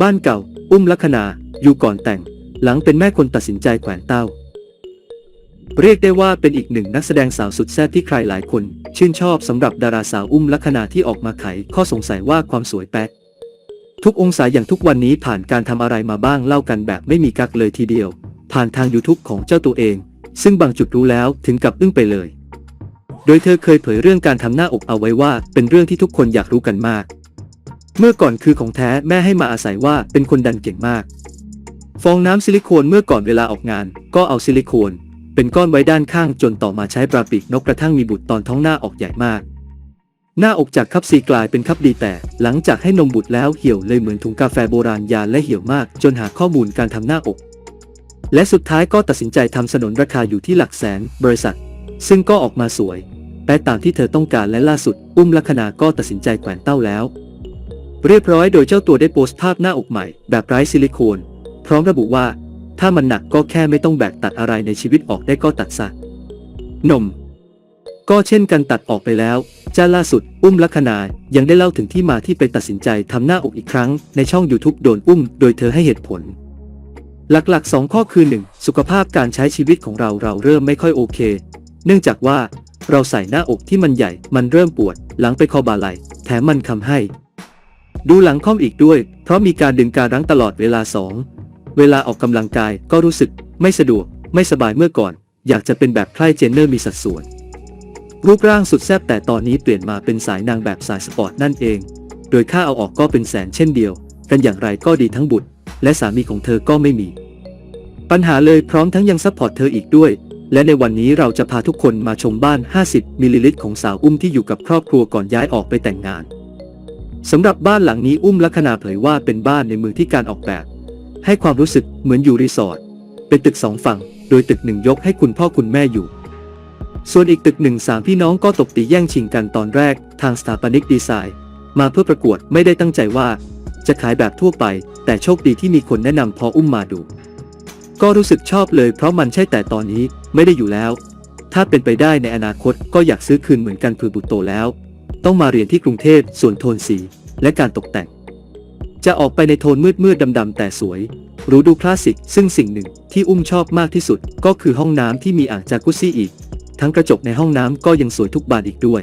บ้านเก่า อุ้มลัคนาอยู่ก่อนแต่ง หลังเป็นแม่คนตัดสินใจแขวนเต้า เรียกได้ว่าเป็นอีกหนึ่งนักแสดงสาวสุดแซ่บที่ใครหลายคน ชื่นชอบสำหรับดาราสาวอุ้มลัคนาที่ออกมาไขข้อสงสัยว่าความสวยแป๊กทุกองศาอย่างทุกวันนี้ผ่านการทำอะไรมาบ้างเล่ากันแบบไม่มีกักเลยทีเดียว ผ่านทาง YouTube ของเจ้าตัวเอง ซึ่งบางจุดรู้แล้วถึงกับอึ้งไปเลย โดยเธอเคยเผยเรื่องการทำหน้าอกเอาไว้ว่า เป็นเรื่องที่ทุกคนอยากรู้กันมาก เมื่อก่อนคือของแท้แม่ให้มาอาศัยว่าเป็นคนดันเก่งมาก ฟองน้ำซิลิโคนเมื่อก่อนเวลาออกงาน ก็เอาซิลิโคน เป็นก้อนไว้ด้านข้างจนต่อมาใช้ปลาปีกนกกระทั่งมีบุตรตอนท้องหน้าออกใหญ่มาก หน้าอกจากคับซีกลายเป็นคับดีแต่ หลังจากให้นมบุตรแล้วเหี่ยวเลยเหมือนถุงกาแฟโบราณยาและเหี่ยวมาก จนหาข้อมูลการทำหน้าอก และสุดท้ายก็ตัดสินใจทำสนนราคาอยู่ที่หลักแสน บริษัท ซึ่งก็ออกมาสวย แต่ตามที่เธอต้องการและล่าสุด อุ้มลัคนาก็ตัดสินใจแขวนเต้าแล้ว เรียบร้อยโดยเจ้าตัวได้โพสต์ภาพหน้าอกใหม่ แบบไร้ซิลิโคน พร้อมระบุว่า ถ้ามันหนักก็แค่ไม่ต้องแบกตัดอะไรในชีวิตออกได้ก็ตัดซะนม ก็เช่นกันตัดออกไปแล้วจ้าล่าสุด อุ้มลัคนายังได้เล่าถึงที่มาที่ไปตัดสินใจทำหน้าอกอีกครั้ง ในช่อง YouTube โดนอุ้ม โดยเธอให้เหตุผล หลักๆ 2 ข้อคือ 1. สุขภาพการใช้ชีวิตของเราเราเริ่มไม่ค่อยโอเค เนื่องจากว่าเราใส่หน้าอกที่มันใหญ่ มันเริ่มปวด หลังไปคอบาไหลแถมมันคำให้ ดูหลังค่อมอีกด้วย เพราะมีการดึงการรั้งตลอดเวลาสองเวลาออกกำลังกายก็รู้สึก ไม่สะดวก ไม่สบายเมื่อก่อน อยากจะเป็นแบบใครเจนเนอร์มีสัดส่วน รูปร่างสุดแซ่บแต่ตอนนี้เปลี่ยนมาเป็นสายนางแบบสายสปอร์ตนั่นเอง โดยค่าเอาออกก็เป็นแสนเช่นเดียว กันอย่างไรก็ดีทั้งบุตร และสามีของเธอก็ไม่มี ปัญหาเลยพร้อมทั้งยังซัพพอร์ตเธออีกด้วยและในวันนี้เราจะพาทุกคนมาชมบ้าน 50 มิลลิลิตรของสาวอุ้มที่อยู่กับครอบครัวก่อนย้ายออกไปแต่งงาน สำหรับบ้านหลังนี้อุ้มลัคนาเผยว่าเป็นบ้านในเมืองที่การออกแบบ ให้ความรู้สึกเหมือนอยู่รีสอร์ทเป็นตึกสองฝั่ง โดยตึกหนึ่งยกให้คุณพ่อคุณแม่อยู่ ส่วนอีกตึกหนึ่งสามพี่น้องก็ตบตีแย่งชิงกันตอนแรก ทางสถาปนิกดีไซน์ มาเพื่อประกวดไม่ได้ตั้งใจว่า จะขายแบบทั่วไป แต่โชคดีที่มีคนแนะนำพออุ้มมาดู ก็รู้สึกชอบเลยเพราะมันใช่แต่ตอนนี้ไม่ได้อยู่แล้ว ถ้าเป็นไปได้ในอนาคตก็อยากซื้อคืนเหมือนกันเพื่อบุตโตแล้ว ต้องมาเรียนที่กรุงเทพส่วนโทนสี และการตกแต่ง จะออกไปในโทนมืดมืดดำดำๆแต่สวยหรูดูคลาสสิก ซึ่งสิ่งหนึ่งที่อุ้มชอบมากที่สุด ก็คือห้องน้ำที่มีอ่างจากุซซี่อีก ทั้งกระจกในห้องน้ำก็ยังสวยทุกบานอีกด้วย